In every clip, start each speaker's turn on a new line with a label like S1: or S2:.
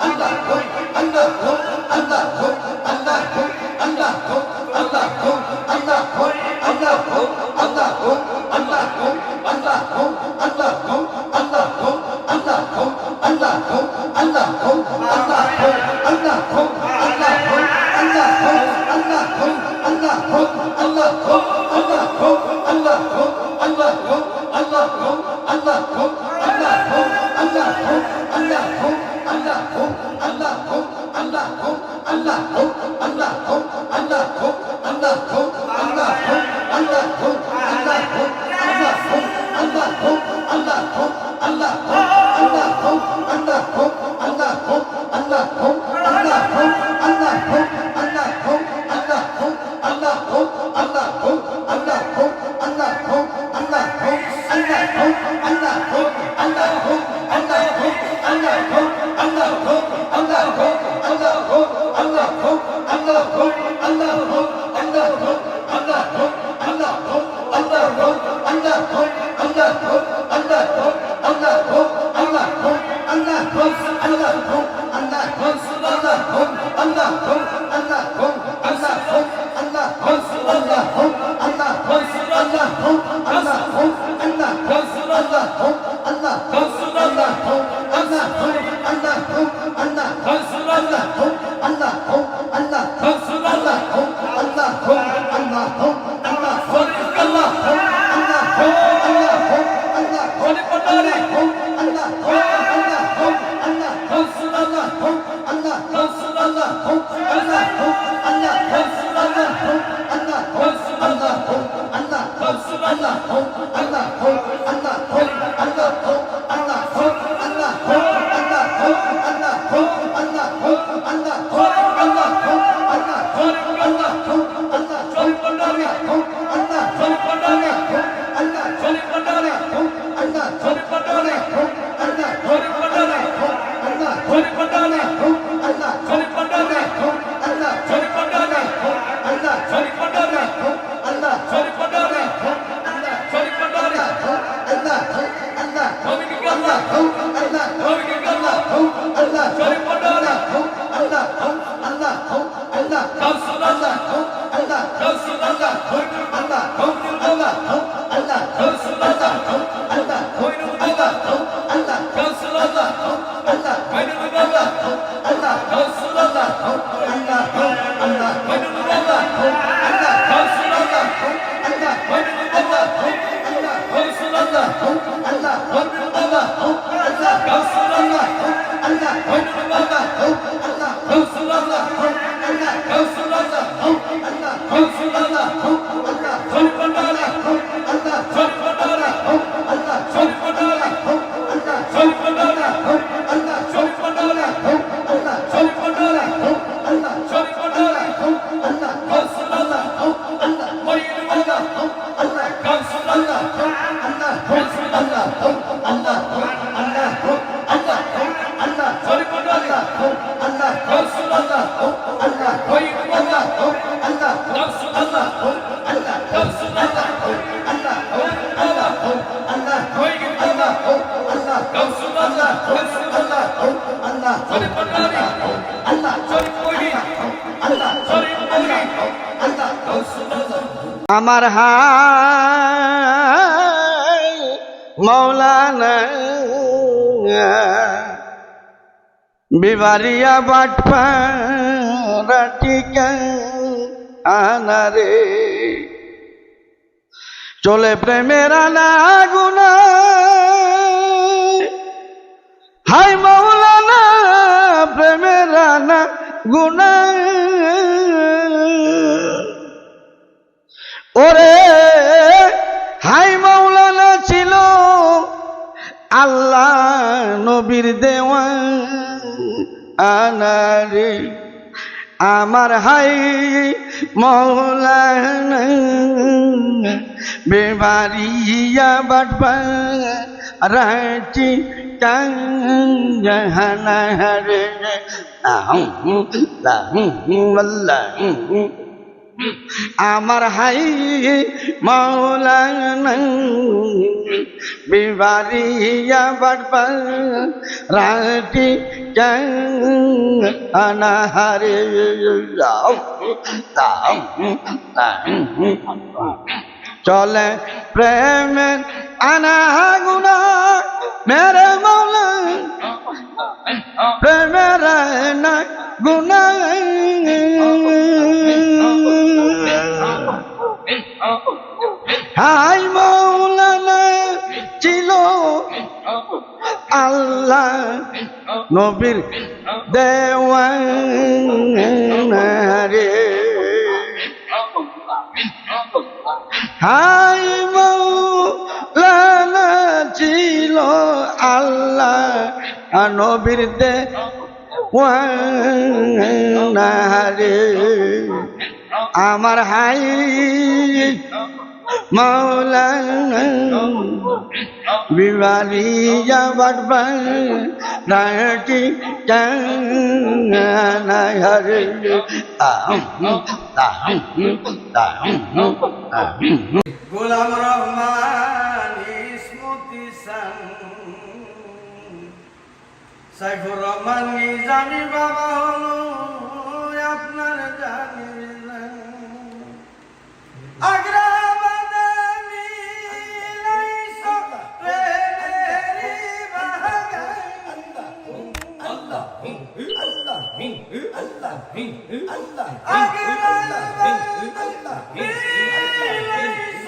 S1: আকিদা
S2: 네.
S3: আমার হাই মৌলানা। বিবারিয়া বাটপারা টিকা আনারে চলে প্রেমের আনা গুনা হাই মৌলানা, প্রেমের আনা গুনা ওরে, হাই মাওলানা ছিল আল্লাহ নবীর দেওয়া আনারে আমার হাই মৌলানা বেবারিয়া বাটবা রাটি কাঙ্গাহানা রে লাহুম আল্লাহ আমার হাই মৌলানা বিবারিয়া বাড়বা রাটি আনাহারে? চলে প্রেমের আনাগুনা মেরে মৌলা প্রেমের না গুনা হাই মৌলানা ছিল আল্লাহ নবীর দেওয়ানা। রে হাই মৌলানা ছিল আল্লাহ নবীর দে আমার হাই মৌলানা বিবারিয়া বাটবা নাটি হরে। গোলাম রহমান স্মৃতি সাইফুর রহমান জানি বাবা হলো আপনার জানি আগ্রাবাদে الله الله أكبر الله الله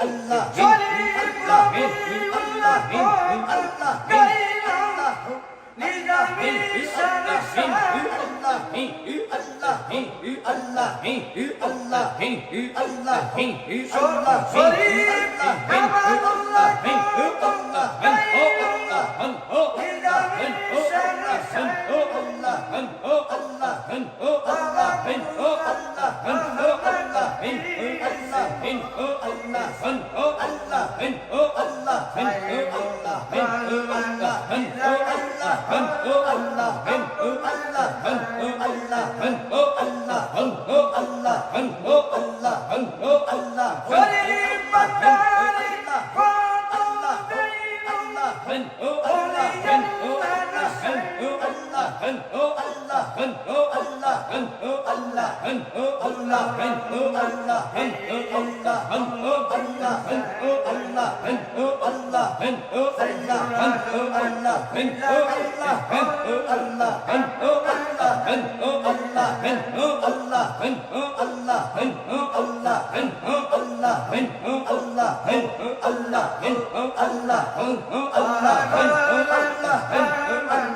S1: Allah Allah
S2: আল্লাহ আল্লাহ আল্লাহ আল্লাহ আল্লাহ
S1: গরিব বান্দারে
S2: আল্লাহ আল্লাহ আল্লাহ
S1: Allah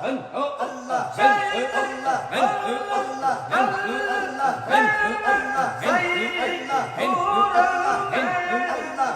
S2: Allah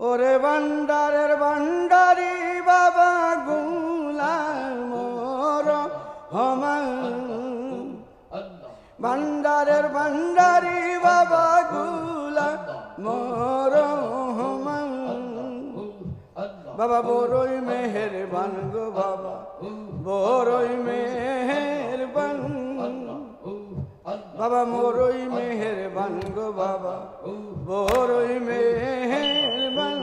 S3: ওরে ভান্ডারের ভান্ডারি বাবা গুলাম হমান ভান্ডারের ভান্ডারি বাবা গুলা মরহম বাবা, বড়ই মেহের বান গো বাবা, বড়ই মেহের বান বাবা মোরই মেহের বান গো বাবা, বড়ই মেহের বান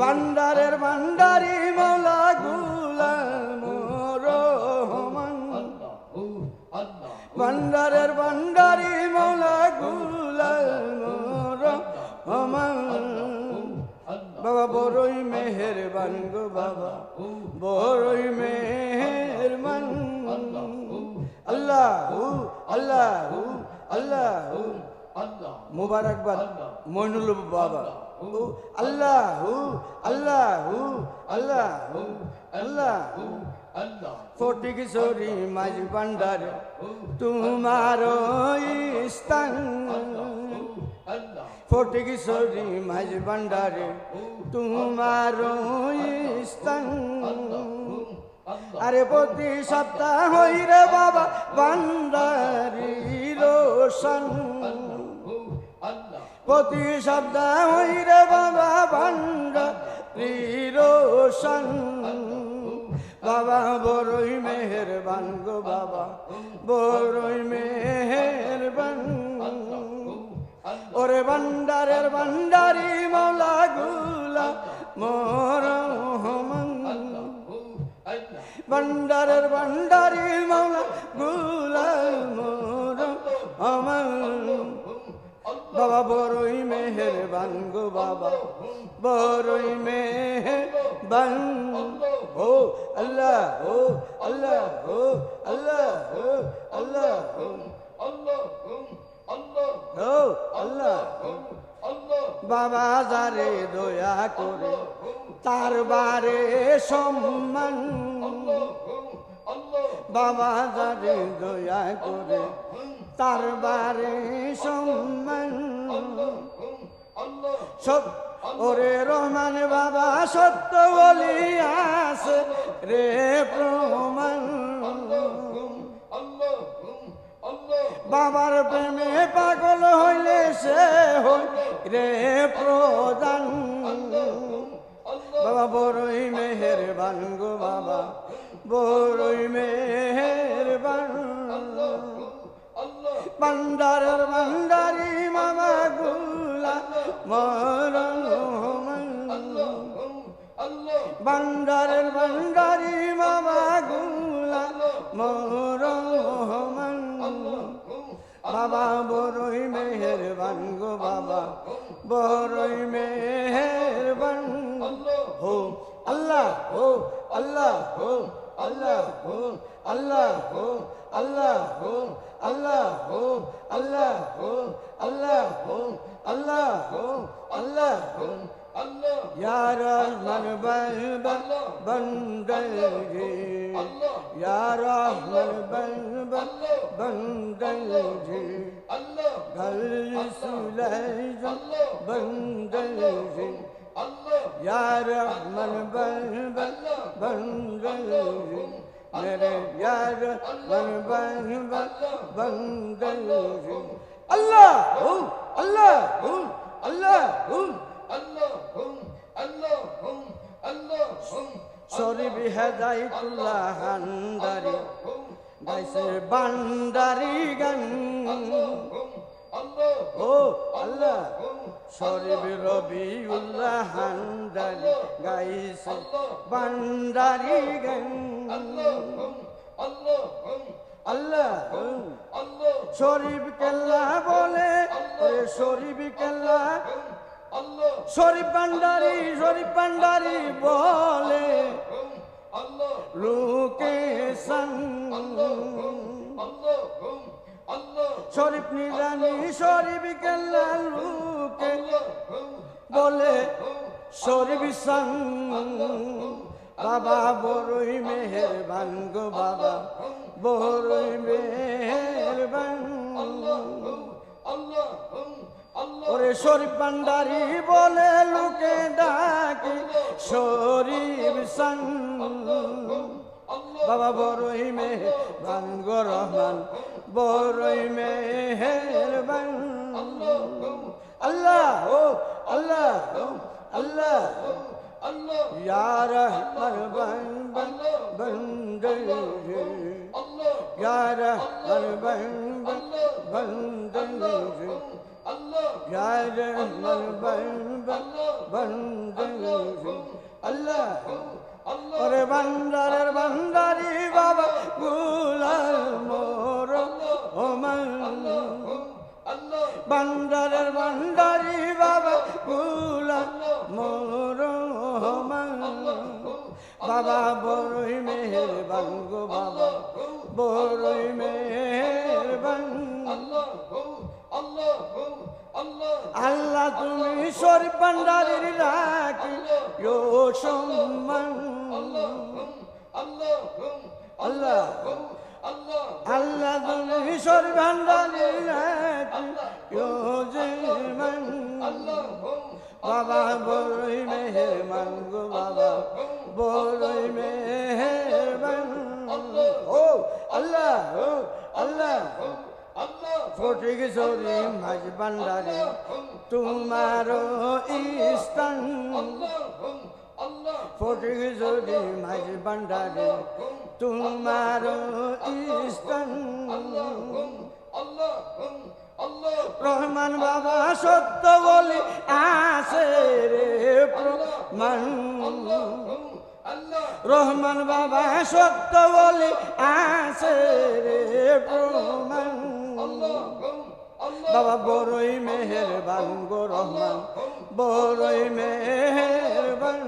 S3: বান্দারের বান্দারি মৌলা গুলাম মোর ভান্ডারের ভান্ডারী মেহরবান গো বাবা, বড়ই মেহরবান আল্লাহ আল্লাহ আল্লাহ। মুবারকবাদ, মইনুল বাবা। আল্লাহ আল্লাহ আল্লাহ আল্লাহ। ফটিক সরি মাঝ ভান্ডার, তোমার স্থান। ফটিক সরি মাঝ ভান্ডারে তোমার আরে প্রতি সপ্তাহ রে বাবা, বান্দারি রোশন। প্রতি সপ্তাহ হইরে বাবা, বান্দারি রোশন। বাবা, বড়ই মেহেরবান গো বাবা, বড়ই মেহেরবান। ওরে ভান্ডারের ভান্ডারি মলা গু। আল্লাহ, মোর ভান্ডারের ভান্ডারি মাওলা গুলাল মোর আমার বাবা, বড়ই মেহের গো বাবা, বড়ই মেহের বান ও আল্লাহ ও আল্লাহ ও আল্লাহ ও আল্লাহ। ও আল্লাহ আল্লাহ, ও আল্লাহ। বাবা যারে দয়া করে, তার বারে সম্মান। বাবা যারে দয়া করে, তার বারে সম্মান। সত ওরে রহমান বাবা, সত্য বলি আছে রে প্রমাণ। বাবার প্রেমে পাগল হইলে সে হই রে প্রদান বাবা, বড়ই মেহের গো বাবা, বড়ই মেহের বান্দারের বান্দারি মামা গুলা মরণ বান্দারের বান্দারি মামা গুলা মরণ বাবা, বড়ই মেহের গো বাবা, বড়ই মেহের হো আল্লাহ হো আল্লাহ হো আল্লাহ হো আল্লাহ হো আল্লাহ হো আল্লাহ হো আল্লাহ হো আল্লাহ হো আল্লাহ হো আল্লাহ হো يا رحمن بلب بندلجي يا رحمن بلب بندلجي قل سليج بندلجي يا رحمن بلب بندلجي میرے یار بن بن بندلجي اللہ اللہ اللہ اللہ শরীফ হেদাইতুল্লাহ হান্দারি গাইছে বান্দারি গান। ও আল্লাহ শরীফ রবি উল্লাহ হান্দারি গাইছে বান্দারি গান। আল্লাহ শরীফ কেল্লা বলে শরীফ কেল্লা শরীফ ভান্ডারি শরীফ ভান্ডারি বলে। লোকে শরীফ নিজানি শরীফ কেল্লা লোকে বলে। শরীফ সাং বাবা বড়ই মেহের গো বাবা। বড়ই মেহের ওরে শরীফ ভান্ডারি বলে লোকে ডাকি, শরীফ সাং বাবা বড়ই মে ভাঙ্গ রহমান বড়ই মে হের বাং আল্লাহ ও আল্লাহ আল্লাহ ইয়ার হর বাং বাং বন্দ ইয়ার হর বাং বাং বন্দ يا رحم البلبل بندري الله ওরে বান্দারের বান্দারি বাবা গুলার মোর। ওমান বান্দারের বান্দারি বাবা গুলার মোর। ওমান বাবা, বড়ই মেহের বাঙ্গো বাবা, বড়ই মেহের বাঙ্গ আল্লাহ তুমি শরীফ ভান্ডারির রাখি ও সম্মান। আল্লাহ আল্লাহ তুমি শরীফ ভান্ডারির রাখি ও যেমন বাবা বড়ই মেহেরমান গো বাবা বড়ই মেহেরমান ও আল্লাহ ও আল্লাহ ফটিক সরি মাঝ ভান্ডারে তোমার ইস্তান। ফটিক সরি মাঝ ভান্ডারে তোমার ইস্তান। রহমান বাবা সত্য বলি আসে রে প্রমাণ। রহমান বাবা সত্য বলি আসে রে প্রমাণ। বাবা বড়ই মেহেরবান গো রহমান, বড়ই মেহেরবান।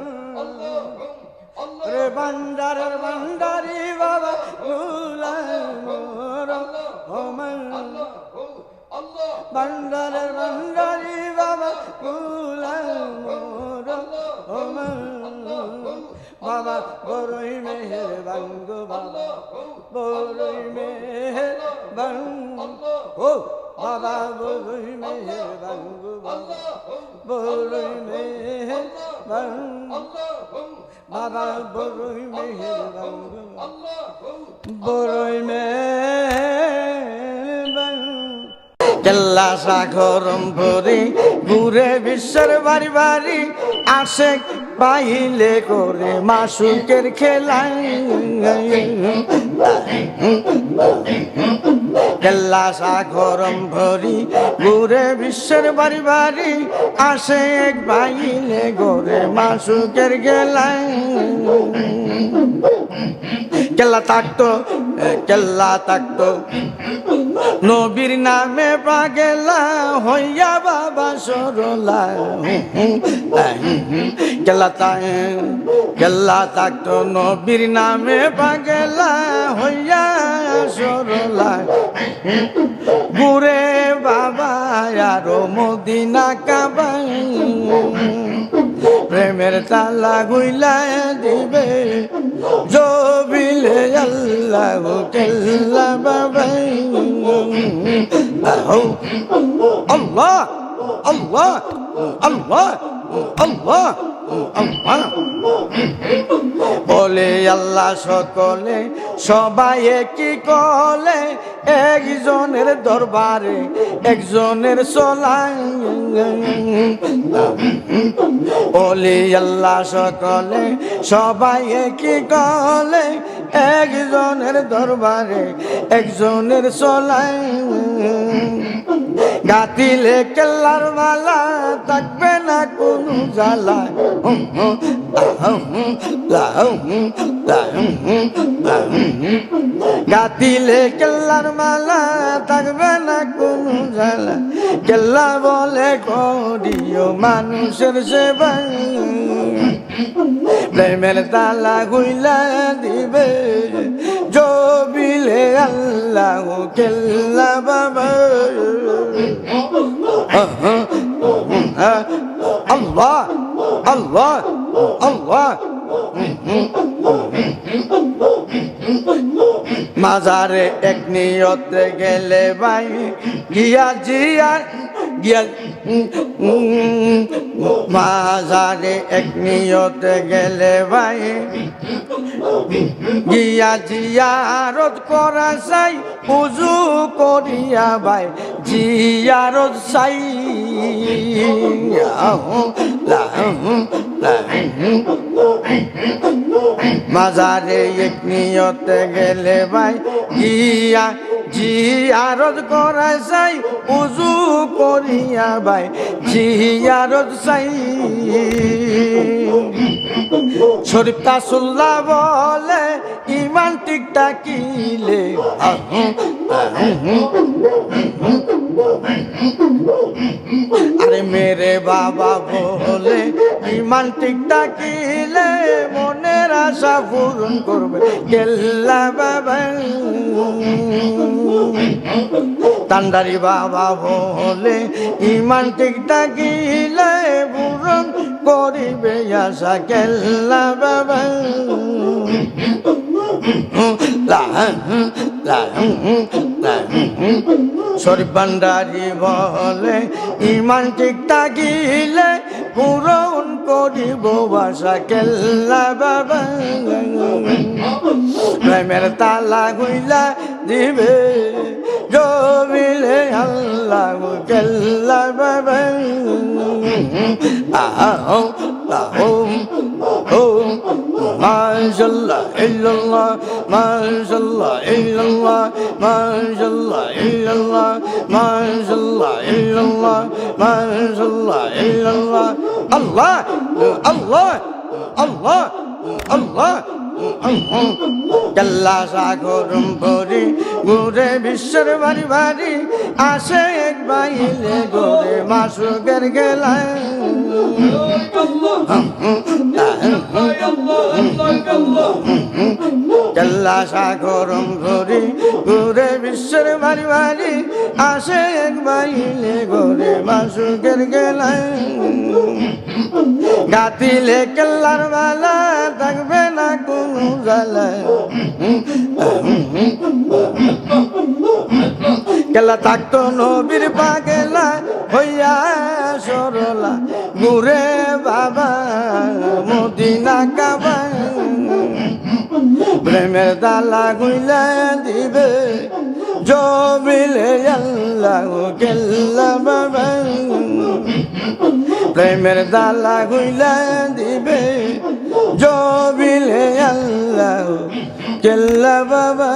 S3: রে বান্দারের বান্দারি বাবা গুলাম রহমান। বান্দারের বান্দারি বাবা বড়ই মেহের বাঙ্গু বাবা বড়ই মেহের ও বাবা বড়ই মেহের বাঙ্গু বাবা বড়ই মেহের বাবা বড়ই মেহের বাঙ্গু বড়ই মেহের কেল্লা সাগরম ভরে ঘুরে বিশ্বের বাড়ি বাড়ি আসে পাইলে করে মাসুকের খেলায় কেল্লা সাগরম ভরি ঘুরে বিশ্বের বাড়ি বাড়ি আসে এক পাইলে করে মাসুকের খেলায় কেল্লা থাকতো কেল্লা থাকতো নবীর নামে পাগেলা হইয়া বাবা সরলা। কেল্লা তাই কেল্লা থাকতো নবীর নামে পাগেলা হইয়া সরলা। ঘুরে বাবা আরও মদিনা কাবাই প্রেমের তালা গুইলা দিবে। জবিলে আল্লাহ কেল্লা বাবাই। আল্লাহ আল্লাহ আল্লাহ। আল্লাহ আল্লাহ। বলে আল্লাহ সকলে, সবাই কি কলে, একজনের দরবারে, একজনের সোলাই বলে আল্লাহ সকলে, সবাই কি কলে একজনের দরবারে, একজনের চলাই। গাতিলে কেল্লার মালা থাকবে না কোন জ্বালা। গাতিলে কেল্লার মালা থাকবে না কোন জ্বালা। কেল্লা বলে করিও মানুষের সেবাই। প্রেমের তালা গুইলা দিবে। জবিলে আল্লাহ কেল্লা বাবা। আল্লাহ আল্লাহ আল্লাহ। মাজারে এক নিয়তে গেলে ভাই, গিয়া জিয়া গিয়া মাজারে এক নিয়তে গেলে ভাই। গিয়া জিয়ারত করা চাই, উজু করিয়া ভাই। জিয়ারত চাই। মাজারে এক নিয়তে গেলে ভাই। গিয়া জিয়ারত করা চাই, উজু করিয়া ভাই জিয়ারত চাই। শরীফ তাসুল্লাহ বলে, ইমান টিকটা কিলে আরে মেরে বাবা বলে, ইমান টিকটা কিলে মনের আশা পূরণ করবে কেল্লা বাবা। তান্ডারি বাবা বলে, ইমান টিকটা কিলে পূরণ করিবে আশা কেল্লা বাবা শরীফ ভান্ডারি বলে, ইমান ঠিক থাকিলে পূরণ করিব বাসা কেল্লা বাবা। প্রেমের তালা গুইলা দিবে, জমিলে আল্লাহ কেল্লা বাবা। আহ আহ ما شاء الله إلا الله ما شاء الله إلا الله ما شاء الله إلا الله ما شاء الله إلا الله ما شاء الله إلا الله الله الله الله الله কাল্লা সাগরম ভরি, ঘুরে বিশ্বের বাড়ি বাড়ি। আসে এক বাইলে ঘুরে মাসুকের গেলায়। কেল্লা সাগরম ঘুরি ঘুরে বিশ্বের বাড়ি বাড়ি। আসে এক বাইলে ঘরে মাসুকের গেলায়। গাতিলে কেল্লার বালা থাকবে না কোনো জ্বালায়। কেলা থাকতো নবীর পাগেলা হইয়া সরলা। ঘুরে বাবা, মদিনা কাবা প্রেমের দালা গুইলা দিবে। আল্লাহ কেল্লা বাবা প্রেমের দালা গুইলা দিবে। জবিলে আল্লাহ কেল্লা বাবা